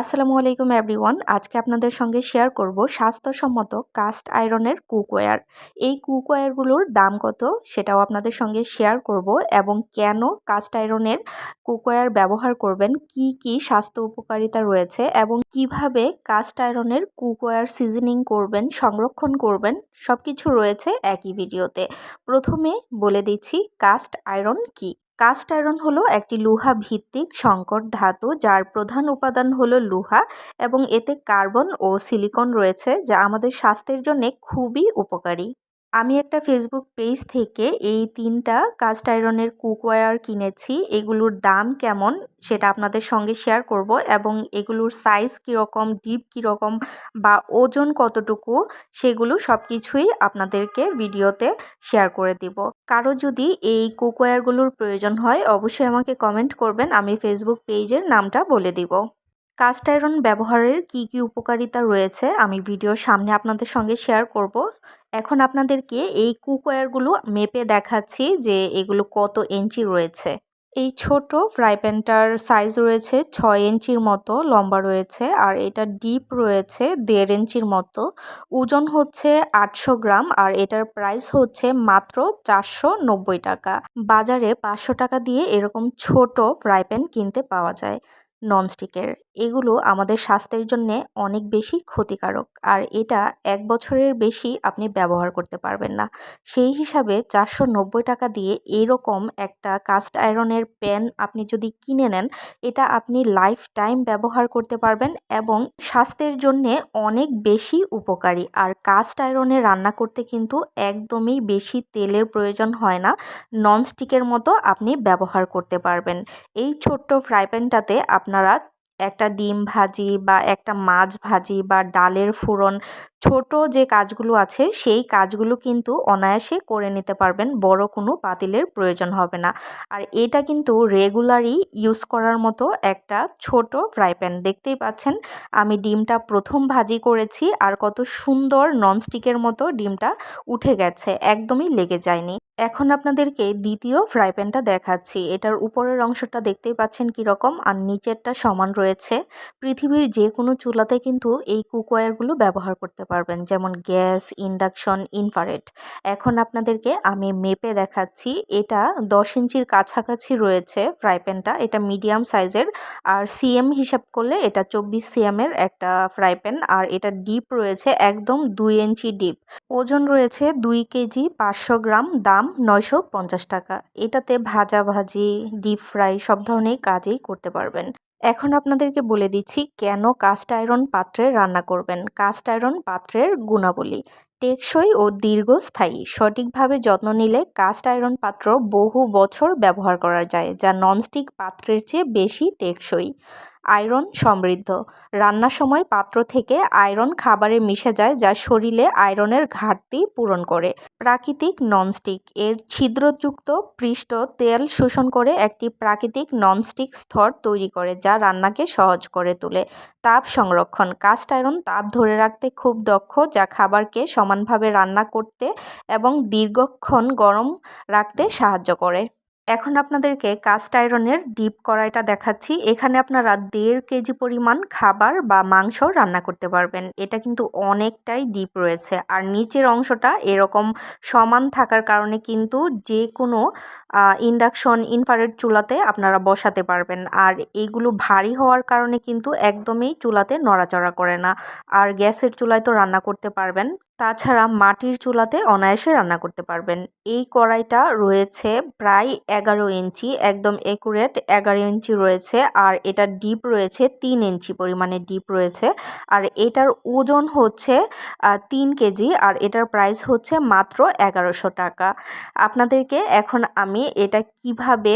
আসসালামু আলাইকুম এভরিওয়ান। আজকে আপনাদের সঙ্গে শেয়ার করব স্বাস্থ্যসম্মত কাস্ট আয়রনের কুকওয়্যার। এই কুকওয়্যারগুলোর দাম কত সেটাও আপনাদের সঙ্গে শেয়ার করব এবং কেন কাস্ট আয়রনের কুকওয়্যার ব্যবহার করবেন, কি কি স্বাস্থ্য উপকারিতা রয়েছে এবং কীভাবে কাস্ট আয়রনের কুকওয়্যার সিজনিং করবেন, সংরক্ষণ করবেন সব কিছু রয়েছে একই ভিডিওতে। প্রথমে বলে দিচ্ছি কাস্ট আয়রন কি। কাস্ট আয়রন হলো একটি লোহা ভিত্তিক সংকট ধাতু যার প্রধান উপাদান হলো লোহা এবং এতে কার্বন ও সিলিকন রয়েছে যা আমাদের স্বাস্থ্যের জন্যে খুবই উপকারী। আমি একটা ফেসবুক পেজ থেকে এই তিনটা কাস্ট আয়রনের কুকওয়্যার কিনেছি, এগুলোর দাম কেমন সেটা আপনাদের সঙ্গে শেয়ার করব এবং এগুলোর সাইজ কীরকম ডিপ কীরকম বা ওজন কতটুকু সেগুলো সব কিছুই আপনাদেরকে ভিডিওতে শেয়ার করে দিব। কারও যদি এই কুকওয়্যারগুলোর প্রয়োজন হয় অবশ্যই আমাকে কমেন্ট করবেন, আমি ফেসবুক পেজের নামটা বলে দিব। কাস্ট আয়রন ব্যবহারের কি কি উপকারিতা রয়েছে আমি ভিডিওর সামনে আপনাদের সঙ্গে শেয়ার করব। এখন আপনাদেরকে এই কুকওয়্যারগুলো মেপে দেখাচ্ছি যে এগুলো কত ইঞ্চি রয়েছে। এই ছোট ফ্রাই প্যানটার সাইজ রয়েছে ছয় ইঞ্চির মতো, লম্বা রয়েছে, আর এটা ডিপ রয়েছে দেড় ইঞ্চির মতো। ওজন হচ্ছে আটশো গ্রাম আর এটার প্রাইস হচ্ছে মাত্র চারশো নব্বই টাকা। বাজারে পাঁচশো টাকা দিয়ে এরকম ছোট ফ্রাই প্যান কিনতে পাওয়া যায়। ননস্টিকের এগুলো আমাদের স্বাস্থ্যের জন্য অনেক বেশি ক্ষতিকারক, আর এটা এক বছরের বেশি আপনি ব্যবহার করতে পারবেন না। সেই হিসাবে চারশো নব্বই টাকা দিয়ে এরকম একটা কাস্ট আয়রনের প্যান আপনি যদি কিনে নেন, এটা আপনি লাইফ টাইম ব্যবহার করতে পারবেন এবং স্বাস্থ্যের জন্যে অনেক বেশি উপকারী। আর কাস্ট আয়রনে রান্না করতে কিন্তু একদমই বেশি তেলের প্রয়োজন হয় না ননস্টিকের মতো আপনি ব্যবহার করতে পারবেন। এই ছোট্ট ফ্রাই প্যানটাতে আপনারা একটা ডিম ভাজি বা একটা মাছ ভাজি বা ডালের ফোড়ন ছোট যে কাজগুলো আছে সেই কাজগুলো কিন্তু অনায়াসে করে নিতে পারবেন, বড় কোনো পাতিলের প্রয়োজন হবে না। আর এটা কিন্তু রেগুলারই ইউজ করার মতো একটা ছোট ফ্রাই প্যান। দেখতেই পাচ্ছেন, আমি ডিমটা প্রথম ভাজি করেছি আর কত সুন্দর ননস্টিকের মতো ডিমটা উঠে গেছে, একদমই লেগে যায়নি। এখন আপনাদেরকে দ্বিতীয় ফ্রাই প্যানটা দেখাচ্ছি। এটার উপরের অংশটা দেখতেই পাচ্ছেন কীরকম, আর নিচেরটা সমান রয়েছে পৃথিবীর যে কোনো চুলাতে কিন্তু এই কুকওয়্যারগুলো ব্যবহার করতে পারবেন। যেমন গ্যাস, ইন্ডাকশন ইনফারেট এখন আপনাদেরকে আমি মেপে দেখাচ্ছি। এটা দশ ইঞ্চির কাছাকাছি রয়েছে ফ্রাই প্যানটা। এটা মিডিয়াম সাইজের। আর সিএম হিসাব করলে এটা চব্বিশ সিএমের একটা ফ্রাই প্যান। আর এটা ডিপ রয়েছে একদম দুই ইঞ্চি ডিপ। ওজন রয়েছে দুই কেজি পাঁচশো গ্রাম। দাম নয়শো পঞ্চাশ টাকা। এটাতে ভাজা ভাজি ডিপ ফ্রাই সব ধরনের কাজেই করতে পারবেন। এখন আপনাদেরকে বলে দিচ্ছি, কেন কাস্ট আয়রন পাত্রে রান্না করবেন? কাস্ট আয়রন পাত্রের গুণাবলী। টেকসই ও দীর্ঘস্থায়ী। সঠিকভাবে যত্ন নিলে কাস্ট আয়রন পাত্র বহু বছর ব্যবহার করা যায়, যা ননস্টিক পাত্রের চেয়ে বেশি টেকসই। আয়রন সমৃদ্ধ। রান্নার সময় পাত্র থেকে আয়রন খাবারে মিশে যায় যা শরীরে আয়রনের ঘাটতি পূরণ করে। প্রাকৃতিক ননস্টিক এর ছিদ্রযুক্ত পৃষ্ঠ তেল শোষণ করে একটি প্রাকৃতিক ননস্টিক স্তর তৈরি করে যা রান্নাকে সহজ করে তোলে। তাপ সংরক্ষণ কাস্ট আয়রন তাপ ধরে রাখতে খুব দক্ষ, যা খাবারকে সমানভাবে রান্না করতে এবং দীর্ঘক্ষণ গরম রাখতে সাহায্য করে। এখন আপনাদেরকে কাস্ট আয়রনের ডিপ কড়াইটা দেখাচ্ছি। এখানে আপনারা দেড় কেজি পরিমাণ খাবার বা মাংস রান্না করতে পারবেন। এটা কিন্তু অনেকটাই ডিপ রয়েছে। আর নিচের অংশটা এরকম সমান থাকার কারণে কিন্তু যে কোনো ইন্ডাকশন ইনফারেট চুলাতে আপনারা বসাতে পারবেন। আর এইগুলো ভারী হওয়ার কারণে কিন্তু একদমই চুলাতে নড়াচড়া করে না। আর গ্যাসের চুলায় তো রান্না করতে পারবেন। তাছাড়া মাটির চুলাতে অনায়াসে রান্না করতে পারবেন। এই কড়াইটা রয়েছে প্রায় এগারো ইঞ্চি, একদম একুরেট এগারো ইঞ্চি রয়েছে আর এটা ডিপ রয়েছে তিন ইঞ্চি পরিমাণে ডিপ রয়েছে। আর এটার ওজন হচ্ছে তিন কেজি আর এটার প্রাইস হচ্ছে মাত্র এগারোশো টাকা। আপনাদেরকে এখন আমি এটা কীভাবে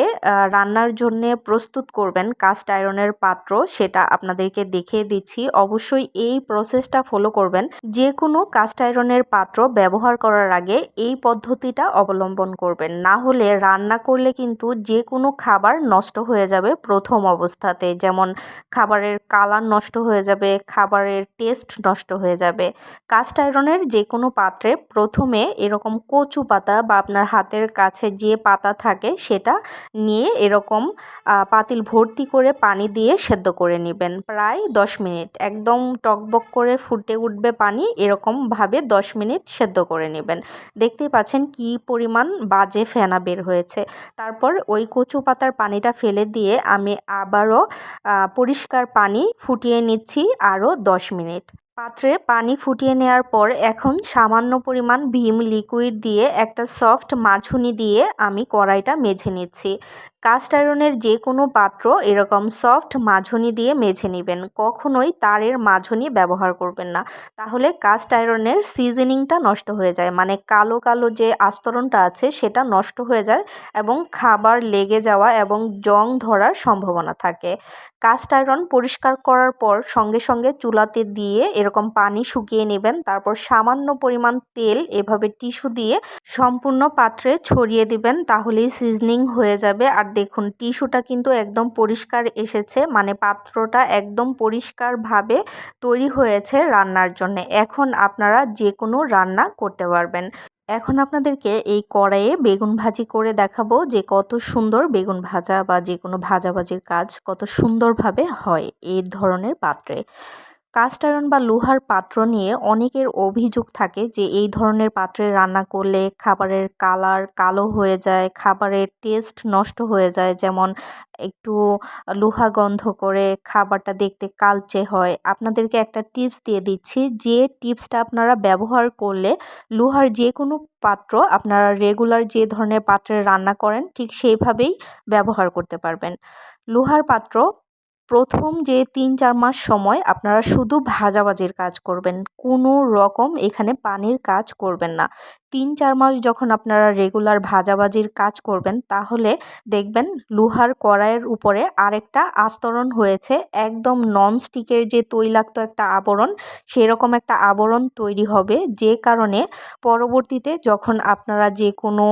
রান্নার জন্য প্রস্তুত করবেন, কাস্ট আয়রনের পাত্র সেটা আপনাদেরকে দেখিয়ে দিচ্ছি। অবশ্যই এই প্রসেসটা ফলো করবেন। যে কোনো কাস্ট আয়রনের পাত্র ব্যবহার করার আগে এই পদ্ধতিটা অবলম্বন করবেন। না হলে রান্না করলে কিন্তু যে কোনো খাবার নষ্ট হয়ে যাবে প্রথম অবস্থাতে। যেমন খাবারের কালার নষ্ট হয়ে যাবে, খাবারের টেস্ট নষ্ট হয়ে যাবে। কাস্ট আয়রনের যে কোনো পাত্রে প্রথমে এরকম কচু পাতা বা আপনার হাতের কাছে যে পাতা থাকে সেটা নিয়ে এরকম পাতিল ভর্তি করে পানি দিয়ে সেদ্ধ করে নেবেন। প্রায় দশ মিনিট। একদম টকবক করে ফুটে উঠবে পানি এরকমভাবে দশ মিনিট সেদ্ধ করে নেবেন। দেখতেই পাচ্ছেন কি পরিমাণ বাজে ফেনা বের হয়েছে। তারপর ওই কচু পাতার পানিটা ফেলে দিয়ে আমি আবারও পরিষ্কার পানি ফুটিয়ে নিচ্ছি আরও দশ মিনিট। পাত্রে পানি ফুটিয়ে নেওয়ার পর এখন সামান্য পরিমাণ ভীম লিকুইড দিয়ে একটা সফট মাঝুনি দিয়ে আমি কড়াইটা মেঝে নিচ্ছি। কাস্ট আয়রনের যে কোনো পাত্র এরকম সফট মাঝনি দিয়ে মেঝে নেবেন। কখনোই তারের মাঝনি ব্যবহার করবেন না। তাহলে কাস্ট আয়রনের সিজনিংটা নষ্ট হয়ে যায়। মানে কালো কালো যে আস্তরণটা আছে সেটা নষ্ট হয়ে যায় এবং খাবার লেগে যাওয়া এবং জং ধরার সম্ভাবনা থাকে। কাস্ট আয়রন পরিষ্কার করার পর সঙ্গে সঙ্গে চুলাতে দিয়ে এরকম পানি শুকিয়ে নেবেন, তারপর সামান্য পরিমাণ তেল এভাবে টিস্যু দিয়ে সম্পূর্ণ পাত্রে ছড়িয়ে দিবেন, তাহলেই সিজনিং হয়ে যাবে। আর দেখুন, টিস্যুটা কিন্তু একদম পরিষ্কার এসেছে মানে পাত্রটা একদম পরিষ্কারভাবে তৈরি হয়েছে রান্নার জন্য। এখন আপনারা যে কোনো রান্না করতে পারবেন। এখন আপনাদেরকে এই কড়াইয়ে বেগুন ভাজি করে দেখাবো যে কত সুন্দর বেগুন ভাজা বা যে কোনো ভাজাভাজির কাজ কত সুন্দরভাবে হয় এই ধরনের পাত্রে। কাস্ট আয়রন বা লোহার পাত্র নিয়ে অনেকের অভিযোগ থাকে যে এই ধরনের পাত্রে রান্না করলে খাবারের কালার কালো হয়ে যায়, খাবারের টেস্ট নষ্ট হয়ে যায়। যেমন একটু লোহা গন্ধ করে খাবারটা দেখতে কালচে হয়। আপনাদেরকে একটা টিপস দিয়ে দিচ্ছি, যে টিপসটা আপনারা ব্যবহার করলে লোহার যে কোনো পাত্র আপনারা রেগুলার যে ধরনের পাত্রে রান্না করেন ঠিক সেইভাবেই ব্যবহার করতে পারবেন। লোহার পাত্র প্রথম যে তিন চার মাস সময় আপনারা শুধু ভাজাভাজির কাজ করবেন, কোনো রকম এখানে পানির কাজ করবেন না। তিন চার মাস যখন আপনারা রেগুলার ভাজাভাজির কাজ করবেন, তাহলে দেখবেন লোহার কড়াইয়ের উপরে আরেকটা আস্তরণ হয়েছে, একদম ননস্টিকের যে তৈলাক্ত একটা আবরণ, সেরকম একটা আবরণ তৈরি হবে। যে কারণে পরবর্তীতে যখন আপনারা যে কোনো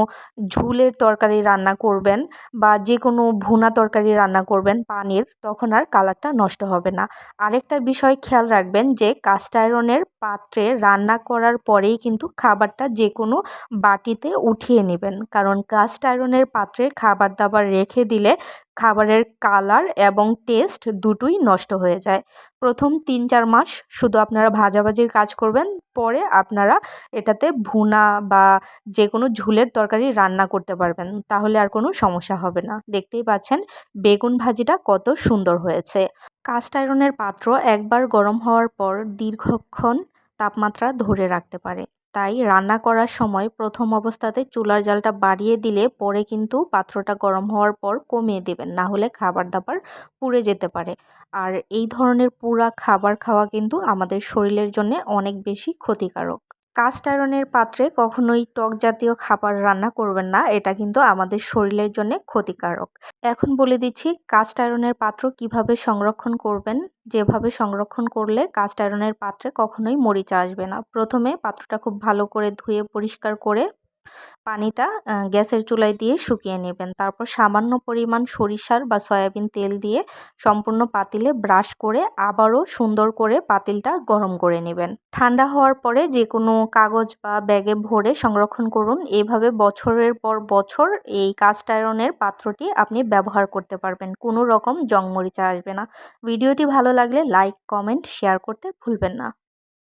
ঝুলের তরকারি রান্না করবেন বা যে কোনো ভুনা তরকারি রান্না করবেন পানির, তখন আর কালারটা নষ্ট হবে না। আরেকটা বিষয় খেয়াল রাখবেন যে কাস্ট আয়রনের পাত্রে রান্না করার পরেই কিন্তু খাবারটা যে কোনো বাটিতে উঠিয়ে নেবেন। কারণ কাস্ট আয়রনের পাত্রে খাবার দাবার রেখে দিলে খাবারের কালার এবং টেস্ট দুটোই নষ্ট হয়ে যায়। প্রথম তিন চার মাস শুধু আপনারা ভাজাভাজির কাজ করবেন, পরে আপনারা এটাতে ভুনা বা যে কোনো ঝুলের তরকারি রান্না করতে পারবেন, তাহলে আর কোনো সমস্যা হবে না। দেখতেই পাচ্ছেন, বেগুন ভাজিটা কত সুন্দর হয়েছে। কাস্ট আয়রনের পাত্র একবার গরম হওয়ার পর দীর্ঘক্ষণ তাপমাত্রা ধরে রাখতে পারে। তাই রান্না করার সময় প্রথম অবস্থাতে চুলার জালটা বাড়িয়ে দিলে পরে কিন্তু পাত্রটা গরম হওয়ার পর কমিয়ে দেবেন, না হলে খাবার দাবার পুড়ে যেতে পারে। আর এই ধরনের পুরা খাবার খাওয়া কিন্তু আমাদের শরীরের জন্য অনেক বেশি ক্ষতিকারক। কাস্ট আয়রনের পাত্রে কখনোই টক জাতীয় খাবার রান্না করবেন না, এটা কিন্তু আমাদের শরীরের জন্য ক্ষতিকারক। এখন বলে দিচ্ছি কাস্ট আয়রনের পাত্র কীভাবে সংরক্ষণ করবেন? যেভাবে সংরক্ষণ করলে কাস্ট আয়রনের পাত্রে কখনোই মরিচা আসবে না। প্রথমে পাত্রটা খুব ভালো করে ধুয়ে পরিষ্কার করে পানিটা গ্যাসের চুলায় দিয়ে শুকিয়ে নেবেন। তারপর সামান্য পরিমাণ সরিষার বা সয়াবিন তেল দিয়ে সম্পূর্ণ পাতিলে ব্রাশ করে আবারও সুন্দর করে পাতিলটা গরম করে নেবেন। ঠান্ডা হওয়ার পরে যে কোনো কাগজ বা ব্যাগে ভরে সংরক্ষণ করুন। এভাবে বছরের পর বছর এই কাস্ট আয়রনের পাত্রটি আপনি ব্যবহার করতে পারবেন। কোনো রকম জংমরিচা আসবে না। ভিডিওটি ভালো লাগলে লাইক, কমেন্ট, শেয়ার করতে ভুলবেন না।